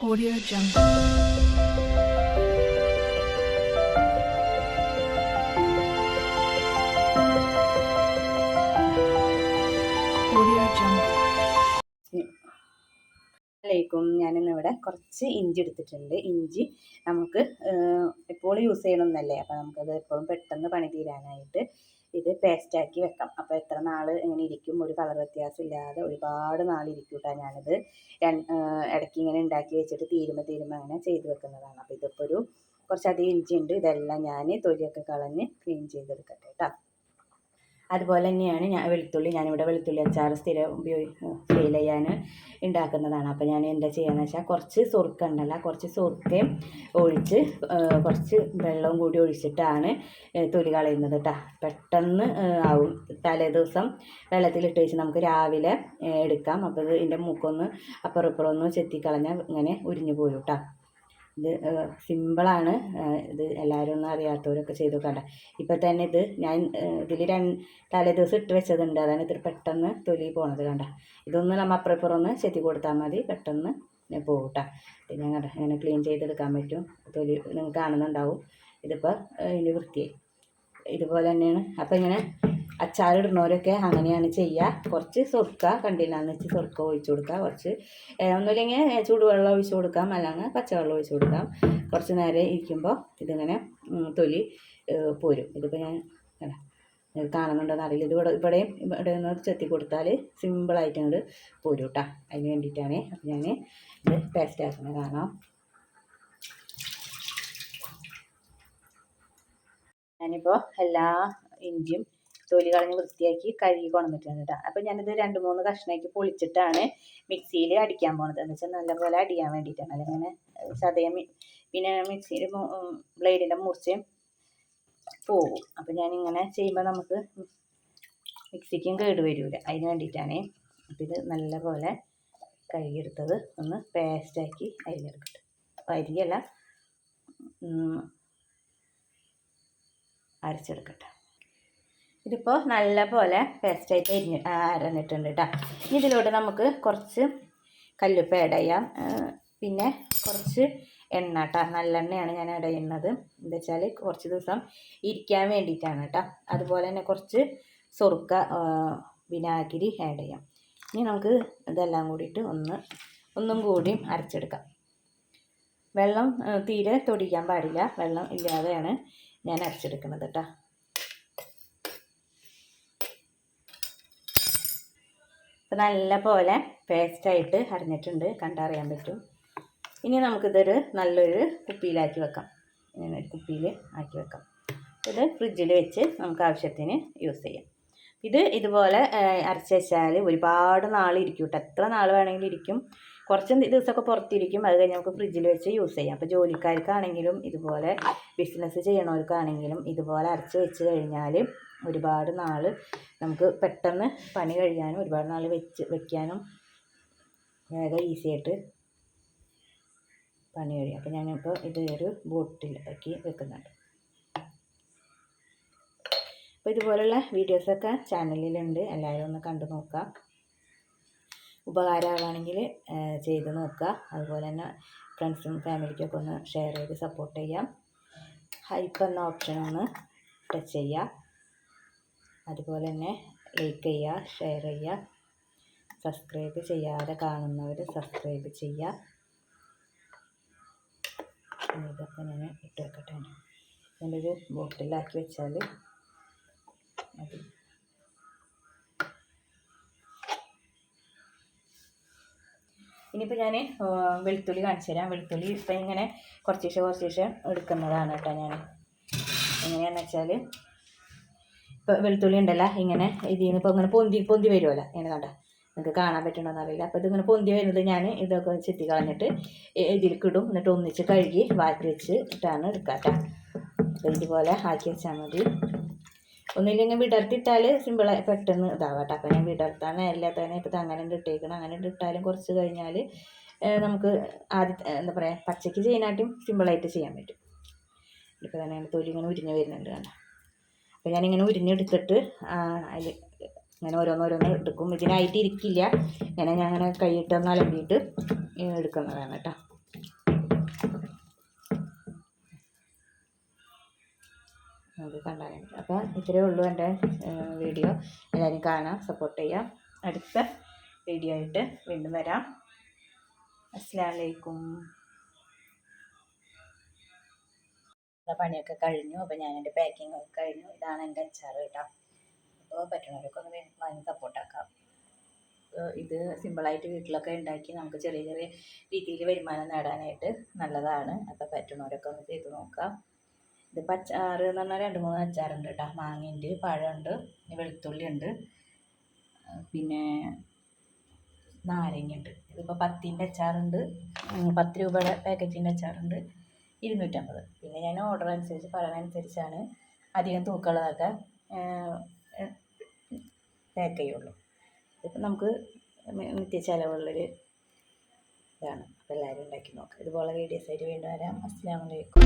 Audio Jungle. Audio Jungle. ലേക്കും കുറച്ച് ഇഞ്ചി എടുത്തിട്ടുണ്ട് ഇഞ്ചി നമുക്ക് എപ്പോഴും യൂസ് ചെയ്യണമെന്നല്ലേ അപ്പോൾ നമുക്കത് എപ്പോഴും പെട്ടെന്ന് പണി തീരാനായിട്ട് ഇത് പേസ്റ്റാക്കി വെക്കാം. അപ്പോൾ എത്ര നാൾ ഇങ്ങനെ ഇരിക്കും? ഒരു കളർ വ്യത്യാസം ഇല്ലാതെ ഒരുപാട് നാൾ ഇരിക്കും കേട്ടോ ഞാനിത് ഇടയ്ക്ക് ഇങ്ങനെ ഉണ്ടാക്കി വെച്ചിട്ട് തീരുമ തീരുമ അങ്ങനെ ചെയ്ത് വെക്കുന്നതാണ്. അപ്പോൾ ഇതിപ്പോൾ ഒരു കുറച്ചധികം ഇഞ്ചി ഉണ്ട് ഇതെല്ലാം ഞാൻ തൊലിയൊക്കെ കളഞ്ഞ് ക്ലീൻ ചെയ്തെടുക്കട്ടെ കേട്ടോ അതുപോലെ തന്നെയാണ് ഞാൻ വെളുത്തുള്ളി ഞാനിവിടെ വെളുത്തുള്ളി അച്ചാർ സ്ഥിരം ഉപയോഗി സെയിൽ ചെയ്യാൻ ഉണ്ടാക്കുന്നതാണ് അപ്പോൾ ഞാൻ എന്താ ചെയ്യുകയെന്ന് വെച്ചാൽ കുറച്ച് സുറുക്ക ഉണ്ടല്ല കുറച്ച് സുറുക്കയും ഒഴിച്ച് കുറച്ച് വെള്ളവും കൂടി ഒഴിച്ചിട്ടാണ് തൊലി കളയുന്നത് കേട്ടോ പെട്ടെന്ന് ആവും. തലേ ദിവസം വെള്ളത്തിലിട്ട് വെച്ച് നമുക്ക് രാവിലെ എടുക്കാം. അപ്പോൾ ഇത് ഇതിന്റെ മൂക്കൊന്ന് അപ്പുറം ഇപ്പുറം ചെത്തിക്കളഞ്ഞാൽ ഇങ്ങനെ ഉരിഞ്ഞു പോരും കേട്ടോ ഇത് സിമ്പിളാണ്. ഇത് എല്ലാവരും ഒന്നും അറിയാത്തവരൊക്കെ ചെയ്ത് നോക്കണ്ട ഇപ്പം തന്നെ ഇത് ഞാൻ ഇതിൽ രണ്ട് തലേ ദിവസം ഇട്ട് വെച്ചതുണ്ട്. അതാണ് ഇത്തിരി പെട്ടെന്ന് തൊലി പോണത് കണ്ട. ഇതൊന്ന് നമ്മൾ അപ്പുറപ്പുറം ഒന്ന് ചെത്തി കൊടുത്താൽ മതി. പെട്ടെന്ന് പോകും കേട്ടോ പിന്നെ ഞാൻ കണ്ട ഇങ്ങനെ ക്ലീൻ ചെയ്തെടുക്കാൻ പറ്റും. തൊലി നിങ്ങൾക്ക് കാണുന്നുണ്ടാവും. ഇതിപ്പോൾ ഇതിന്റെ വൃത്തിയായി. ഇതുപോലെ തന്നെയാണ്. അപ്പോൾ ഇങ്ങനെ അച്ചാറിടുന്നവരൊക്കെ അങ്ങനെയാണ് ചെയ്യുക. കുറച്ച് സ്വർക്ക കണ്ടില്ലാന്ന് വെച്ച് സ്വർക്ക ഒഴിച്ചു കൊടുക്കുക. കുറച്ച് ഒന്നുമില്ലെങ്കിൽ ചൂടുവെള്ളം ഒഴിച്ചു കൊടുക്കാം. അല്ലെങ്കിൽ പച്ചവെള്ളം ഒഴിച്ചു കൊടുക്കാം. കുറച്ച് നേരം ഇരിക്കുമ്പോൾ ഇതിങ്ങനെ തൊലി പോരും. ഇതിപ്പോൾ ഞാൻ കാണുന്നുണ്ടോന്ന് അറിയില്ല. ഇത് ഇവിടെ ഇവിടെയും ഇവിടെ നിന്ന് ചെത്തി കൊടുത്താൽ സിമ്പിളായിട്ട് ഇങ്ങോട്ട് പോരും കേട്ടോ അതിന് വേണ്ടിയിട്ടാണ് അപ്പോൾ ഞാൻ ഇത് പേസ്റ്റ് ആക്കുന്നത് കാണാം. ഞാനിപ്പോൾ എല്ലാ ഇഞ്ചിയും തൊലി കളഞ്ഞ് വൃത്തിയാക്കി കഴുകി കൊണ്ടുവന്നിട്ടുണ്ട് കേട്ടോ അപ്പോൾ ഞാനിത് രണ്ട് മൂന്ന് കഷ്ണമാക്കി പൊളിച്ചിട്ടാണ് മിക്സിയിൽ അടിക്കാൻ പോണത്. എന്ന് വെച്ചാൽ നല്ലപോലെ അടിയാൻ വേണ്ടിയിട്ടാണ് അല്ലെങ്കിൽ ചതയം മി- പിന്നെ മിക്സിയിൽ ബ്ലേഡിന്റെ മൂർച്ചയും പോകും. അപ്പോൾ ഞാനിങ്ങനെ ചെയ്യുമ്പോൾ നമുക്ക് മിക്സിക്കും കേട് വരില്ല അതിന് വേണ്ടിയിട്ടാണ് അപ്പോൾ ഇത് നല്ലപോലെ കഴുകിയെടുത്തത്. ഒന്ന് പേസ്റ്റാക്കി അരിഞ്ഞെടുക്കട്ടെ അപ്പോൾ അരിയല്ല. അരച്ചെടുക്കട്ടെ. ഇതിപ്പോൾ നല്ല പോലെ പേസ്റ്റായിട്ട് അരിഞ്ഞ് അരഞ്ഞിട്ടുണ്ട് കേട്ടോ ഇനി നമുക്ക് കുറച്ച് കല്ലുപ്പ് ആഡ് ചെയ്യാം. പിന്നെ കുറച്ച് എണ്ണ കേട്ടോ നല്ലെണ്ണയാണ് ഞാൻ ആഡ് ചെയ്യുന്നത്. എന്താ വെച്ചാൽ കുറച്ച് ദിവസം ഇരിക്കാൻ വേണ്ടിയിട്ടാണ് കേട്ടോ അതുപോലെ തന്നെ കുറച്ച് സുറുക്ക വിനാഗിരി ആഡ് ചെയ്യാം. ഇനി നമുക്ക് ഇതെല്ലാം കൂടിയിട്ട് ഒന്ന് ഒന്നും കൂടിയും അരച്ചെടുക്കാം. വെള്ളം തീരെ തൊടിക്കാൻ പാടില്ല. വെള്ളം ഇല്ലാതെയാണ് ഞാൻ അരച്ചെടുക്കുന്നത് കേട്ടോ ഇപ്പം നല്ല പോലെ പേസ്റ്റായിട്ട് അരഞ്ഞിട്ടുണ്ട്. കണ്ടറിയാൻ പറ്റും. ഇനി നമുക്കിതൊരു നല്ലൊരു കുപ്പിയിലാക്കി വെക്കാം. ഇങ്ങനെ ഒരു കുപ്പിയിൽ ആക്കി വെക്കാം. ഇത് ഫ്രിഡ്ജിൽ വെച്ച് നമുക്ക് ആവശ്യത്തിന് യൂസ് ചെയ്യാം. ഇത് ഇതുപോലെ അരച്ച് വെച്ചാൽ ഒരുപാട് നാൾ ഇരിക്കും കേട്ടോ എത്ര നാൾ വേണമെങ്കിലും ഇരിക്കും. കുറച്ച് ദിവസമൊക്കെ പുറത്തിരിക്കും. അത് കഴിഞ്ഞ് നമുക്ക് ഫ്രിഡ്ജിൽ വെച്ച് യൂസ് ചെയ്യാം. അപ്പോൾ ജോലിക്കാർക്കാണെങ്കിലും ഇതുപോലെ ബിസിനസ് ചെയ്യണവർക്കാണെങ്കിലും ഇതുപോലെ അരച്ച് വെച്ച് കഴിഞ്ഞാൽ ഒരുപാട് നാൾ നമുക്ക് പെട്ടെന്ന് പണി കഴിയാനും ഒരുപാട് നാൾ വെച്ച് വെക്കാനും വേഗം ഈസി ആയിട്ട് പണി കഴിയും. അപ്പോൾ ഞാനിപ്പോൾ ഇത് ഒരു ബോട്ടിലാക്കി വെക്കുന്നുണ്ട്. അപ്പോൾ ഇതുപോലുള്ള വീഡിയോസൊക്കെ ചാനലിലുണ്ട് എല്ലാവരും ഒന്ന് കണ്ടു നോക്കാം. ഉപകാരമാണെങ്കിൽ ചെയ്ത് നോക്കുക. അതുപോലെ തന്നെ ഫ്രണ്ട്സും ഫാമിലിക്കൊക്കെ ഒന്ന് ഷെയർ ചെയ്ത് സപ്പോർട്ട് ചെയ്യാം. ഹൈപ്പ് എന്ന ഓപ്ഷൻ ഒന്ന് ടച്ച് ചെയ്യുക. അതുപോലെ തന്നെ ലൈക്ക് ചെയ്യുക ഷെയർ ചെയ്യുക. സബ്സ്ക്രൈബ് ചെയ്യാതെ കാണുന്നവർ സബ്സ്ക്രൈബ് ചെയ്യുക. ഇതൊക്കെ ഞാൻ ഇട്ട് വെക്കട്ടെ. എന്റെ ഒരു ബോട്ടിലാക്കി വെച്ചാൽ മതി. ഇനിയിപ്പോൾ ഞാൻ വെളുത്തുള്ളി കാണിച്ചു തരാം. വെളുത്തുള്ളി ഇപ്പം ഇങ്ങനെ കുറച്ച് ദിവസം കുറച്ച് എടുക്കുന്നതാണ് കേട്ടോ ഞാൻ എങ്ങനെയാണെന്ന് വെച്ചാൽ ഇപ്പോൾ വെളുത്തുള്ളി ഉണ്ടല്ലോ ഇങ്ങനെ ഇതിൽ നിന്ന് ഇപ്പോൾ ഇങ്ങനെ പൊന്തി പൊന്തി വരുമല്ലോ ഇങ്ങനെ കണ്ട? നിങ്ങൾക്ക് കാണാൻ പറ്റണമെന്ന് അറിയില്ല. അപ്പോൾ ഇതിങ്ങനെ പൊന്തി വരുന്നത് ഞാൻ ഇതൊക്കെ ചെത്തി കളഞ്ഞിട്ട് ഇതിലേക്ക് ഇടും എന്നിട്ട് ഒന്നിച്ച് കഴുകി വാറ്റി വെച്ച് ഇട്ടാണ് എടുക്കുക കേട്ടോ. ഇതുപോലെ ആക്കി വെച്ചാൽ മതി. ഒന്നില്ലെങ്കിൽ വിടർത്തിട്ടാൽ സിമ്പിളായി പെട്ടെന്ന് ഇതാവട്ടെ. അപ്പോൾ ഞാൻ വിടർത്താൻ നേരില്ലാത്തതിനെ ഇപ്പം അങ്ങനെ ഇട്ടേക്കണം. അങ്ങനെ ഇട്ടാലും കുറച്ച് കഴിഞ്ഞാൽ നമുക്ക് ആദ്യം എന്താ പറയുക പച്ചയ്ക്ക് ചെയ്യാനായിട്ടും സിമ്പിളായിട്ട് ചെയ്യാൻ പറ്റും. ഇപ്പോൾ തന്നെ തൊലി ഇങ്ങനെ ഉരിഞ്ഞ് വരുന്നുണ്ട് കണ്ടോ? അപ്പോൾ ഞാനിങ്ങനെ ഉരിഞ്ഞെടുത്തിട്ട് അതിൽ ഇങ്ങനെ ഓരോന്നോരോന്ന് എടുക്കും. ഇതിനായിട്ട് ഇരിക്കില്ല. ഇങ്ങനെ ഞാൻ അങ്ങനെ കൈയിട്ടൊന്ന് അലമ്പിയിട്ട് എടുക്കുന്നതാണ് കേട്ടോ. നമുക്ക് കണ്ടാലുണ്ട് അപ്പോൾ ഇത്രയേ ഉള്ളൂ എന്റെ വീഡിയോ. എല്ലാവരും കാണാം സപ്പോർട്ട് ചെയ്യാം. അടുത്ത വീഡിയോ ആയിട്ട് വീണ്ടും വരാം. അസ്സാം വലൈക്കും പണിയൊക്കെ കഴിഞ്ഞു. അപ്പോൾ ഞാൻ എന്റെ പാക്കിംഗ് ഒക്കെ കഴിഞ്ഞു. ഇതാണ് എന്റെ അച്ചാർ കേട്ടോ. അപ്പോൾ പറ്റുന്നവരൊക്കെ ഒന്ന് വാങ്ങി സപ്പോർട്ടാക്കാം ഇത് സിമ്പിളായിട്ട് വീട്ടിലൊക്കെ ഉണ്ടാക്കി നമുക്ക് ചെറിയ ചെറിയ രീതിയിൽ വരുമാനം നേടാനായിട്ട് നല്ലതാണ്. അപ്പോൾ പറ്റുന്നവരൊക്കെ ഒന്ന് ചെയ്ത് നോക്കാം. ഇതിപ്പോൾ അച്ചാറ് എന്ന് പറഞ്ഞാൽ രണ്ട് മൂന്ന് അച്ചാറുണ്ട് കേട്ടോ മാങ്ങയുണ്ട് പഴമുണ്ട് വെളുത്തുള്ളി ഉണ്ട് പിന്നെ നാരങ്ങയുണ്ട്. ഇതിപ്പോൾ പത്തിന്റെ അച്ചാറുണ്ട്. പത്ത് രൂപയുടെ പാക്കറ്റിന്റെ അച്ചാറുണ്ട്. ഇരുന്നൂറ്റമ്പത്. പിന്നെ ഞാൻ ഓർഡർ അനുസരിച്ച് പറയുന്നതനുസരിച്ചാണ് അധികം തൂക്കമുള്ളതൊക്കെ പാക്ക് ചെയ്യുള്ളൂ. ഇതിപ്പോൾ നമുക്ക് നിത്യ ഇതാണ്. അപ്പോൾ എല്ലാവരും ഉണ്ടാക്കി നോക്കാം. ഇതുപോലെ വീഡിയോസ് ആയിട്ട് വീണ്ടും വരാം. അസ്സാം വലൈക്കും.